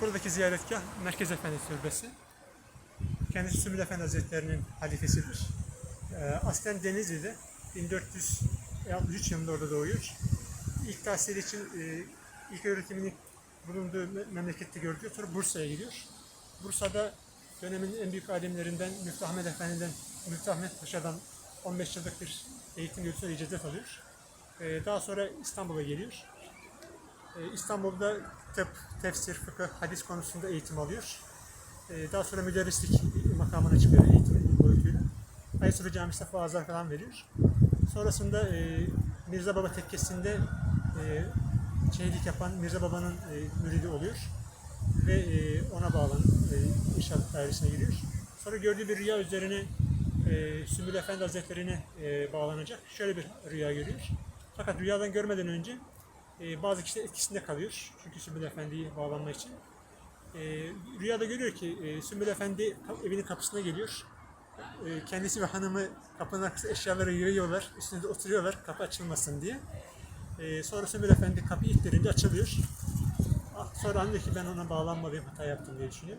Buradaki ziyaretgah Merkez Efendi Türbesi. Kendisi Sümül Efendi Hazretleri'nin halifesidir. Ee, aslen Denizli'de 1463 yılında orada doğuyor. İlk tahsili için e, ilk öğretimini bulunduğu me- memlekette gördüğü sonra Bursa'ya gidiyor. Bursa'da dönemin en büyük alimlerinden Müftü Ahmet Efendi'den, Müftü Ahmet Paşa'dan 15 yıllık bir eğitim görüyor, icazet alıyor. Ee, daha sonra İstanbul'a geliyor. Ee, İstanbul'da tıp, tefsir, fıkıh, hadis konusunda eğitim alıyor. Ee, daha sonra müderrislik makamına çıkıyor eğitim boyutuyla. Ayasofya Camisi'nde vaazlar falan veriyor. Sonrasında e, Mirza Baba tekkesinde e, şehirlik yapan Mirza Baba'nın e, müridi oluyor. Ve ona bağlan inşaat dairesine giriyor. Sonra gördüğü bir rüya üzerine e, Sümbül Efendi Hazretleri'ne bağlanacak. Şöyle bir rüya görüyor. Fakat rüyadan görmeden önce e, bazı kişiler etkisinde kalıyor. Çünkü Sümbül Efendi'ye bağlanma için. E, rüyada görüyor ki e, Sümbül Efendi evinin kapısına geliyor. E, kendisi ve hanımı kapının arkasında eşyaları yığıyorlar. Üstünde de oturuyorlar kapı açılmasın diye. E, sonra Sümbül Efendi kapıyı ittirince açılıyor. Ah, Sonra diyor ki ben ona bağlanmalıyım hata yaptım diye düşünüyor.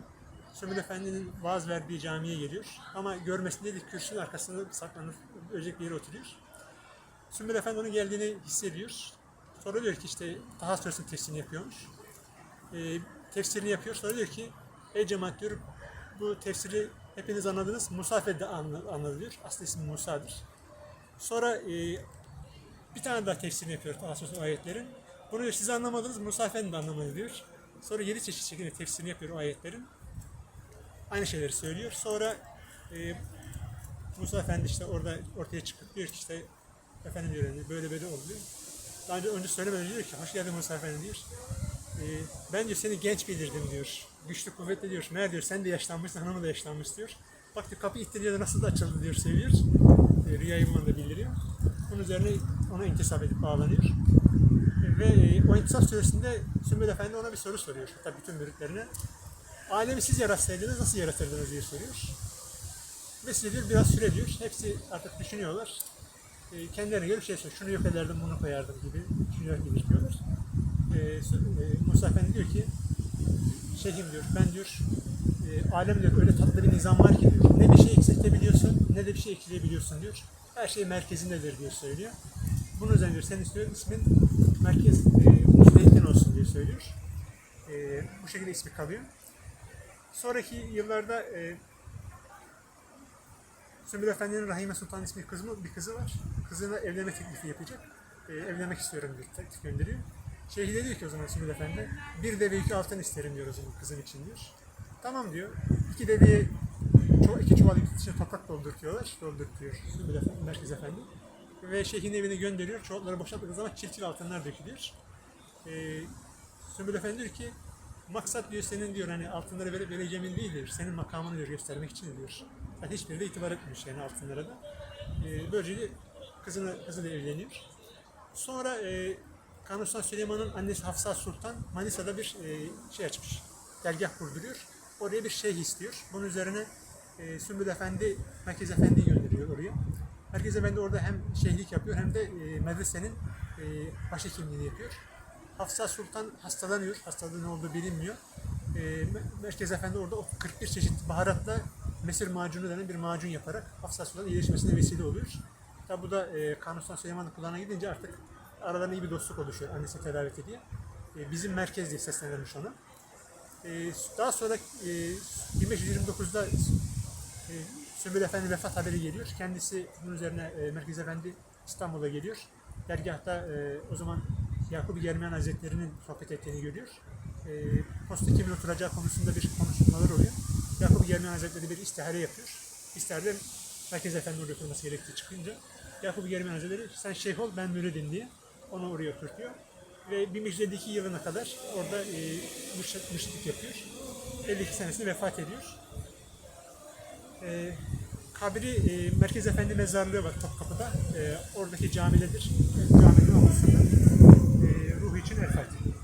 Sümbül Efendi'nin vaaz verdiği camiye geliyor. Ama görmesin diye de kürsünün arkasında saklanıp ölecek bir yere oturuyor. Sümbül Efendi onun geldiğini hissediyor. Sonra diyor ki işte Taha Suresi'nin tefsirini yapıyormuş. Ee, tefsirini yapıyor. Sonra diyor ki ey cemaat diyor bu tefsiri hepiniz anladınız. Musa Efendi de anla- anladı diyor. Aslında ismi Musa'dır. Sonra e, bir tane daha tefsirini yapıyor Taha Suresi ayetlerin. Bunu diyor siz anlamadınız Musa Efendi de anlamadı diyor. Sonra yedi çeşit şekilde tefsirini yapıyor o ayetlerin. Aynı şeyleri söylüyor. Sonra e, Musa Efendi işte orada ortaya çıkıp diyor ki işte efendim diyor böyle böyle oldu diyor. Daha önce, önce söylemeden diyor ki hoş geldin Musa Efendi diyor. Ee, ben diyor seni genç bilirdim diyor. Güçlü kuvvetli diyor. Meğer diyor sen de yaşlanmışsın hanımı da yaşlanmış diyor. Bak diyor kapı ittiriyor da nasıl da açıldı diyor söylüyor. Ee, rüyayı bana da bildiriyor. Bunun üzerine ona intisap edip bağlanıyor. Ee, Ve e, o intisap süresinde Sümbül Efendi ona bir soru soruyor. Hatta bütün müritlerine. Alemi siz yaratsaydınız nasıl yaratırdınız diye soruyor. Ve size diyor biraz süre diyor. Hepsi artık düşünüyorlar. E, kendilerine göre bir şey söylüyor. Şunu yok ederdim, bunu koyardım gibi düşünüyor gibi çıkıyorlar. E, sö- e, Musa Efendi diyor ki Şeyhim diyor, ben diyor e, alem diyor öyle tatlı bir nizam var ki diyor. Ne bir şey eksiltebiliyorsun ne de bir şey ekleyebiliyorsun diyor. Her şey merkezindedir diyor söylüyor. Bunun üzerine diyor sen istiyorsun ismin merkez e, olsun diye söylüyor. E, bu şekilde ismi kalıyor. Sonraki yıllarda e, Sümbül Efendi'nin Rahime Sultan ismi kızı mı, bir kızı var. Kızına evlenme teklifi yapacak. Ee, evlenmek istiyorum diyor, teklif gönderiyor. Şeyh de diyor ki o zaman Sümbül Efendi, bir deve iki altın isterim diyor o zaman kızın için diyor. Tamam diyor. İki deveye ço- iki çuval içine toprak doldurtuyorlar. Doldurtuyor Sümbül Efendi, Merkez Efendi. Ve şeyhin evine gönderiyor. Çuvalları boşalttığı zaman çil altınlar dökülüyor. Ee, Sümbül Efendi diyor ki maksat diyor senin diyor hani altınları verip vereceğimin değil diyor. Senin makamını diyor göstermek için diyor. Yani hiçbiri de itibar etmemiş yani altınlara da. Ee, böylece kızını, kızı da evleniyor. Sonra e, Kanuni Sultan Süleyman'ın annesi Hafsa Sultan Manisa'da bir e, şey açmış. Dergah kurduruyor. Oraya bir şeyh istiyor. Bunun üzerine e, Sümbül Efendi, Merkez Efendi'yi gönderiyor oraya. Merkez Efendi orada hem şeyhlik yapıyor hem de e, medresenin e, başhekimliğini yapıyor. Hafsa Sultan hastalanıyor. Hastalığı ne olduğu bilinmiyor. E, Me- Merkez Efendi orada o 41 çeşit baharatla mesir macunu denen bir macun yaparak Hafsa Sultan'ın iyileşmesine vesile oluyor. Tabi bu da e, Kanuni Sultan Süleyman'ın kulağına gidince artık aralarında iyi bir dostluk oluşuyor annesi tedavi diye. E, bizim merkez diye seslenirmiş ona. E, daha sonra e, 1529'da e, Sümbül Efendi vefat haberi geliyor. Kendisi bunun üzerine e, Merkez Efendi İstanbul'a geliyor. Dergahta e, o zaman Yakup Germiyan Hazretleri'nin sohbet ettiğini görüyor. E, posta kimin oturacağı konusunda bir konuşmalar oluyor. Yakup Germiyan Hazretleri bir istihare yapıyor. İstiharede Merkez Efendi oraya oturması gerektiği çıkınca Yakup Germiyan Hazretleri sen şeyh ol ben müridim diye onu oraya oturtuyor. Ve 1552 yılına kadar orada e, mürşitlik yapıyor. 52 senesinde vefat ediyor. E, kabri e, Merkez Efendi mezarlığı var Topkapı'da. E, oradaki camidedir. E, caminin avlusunda. E, ruhu için el Fatiha.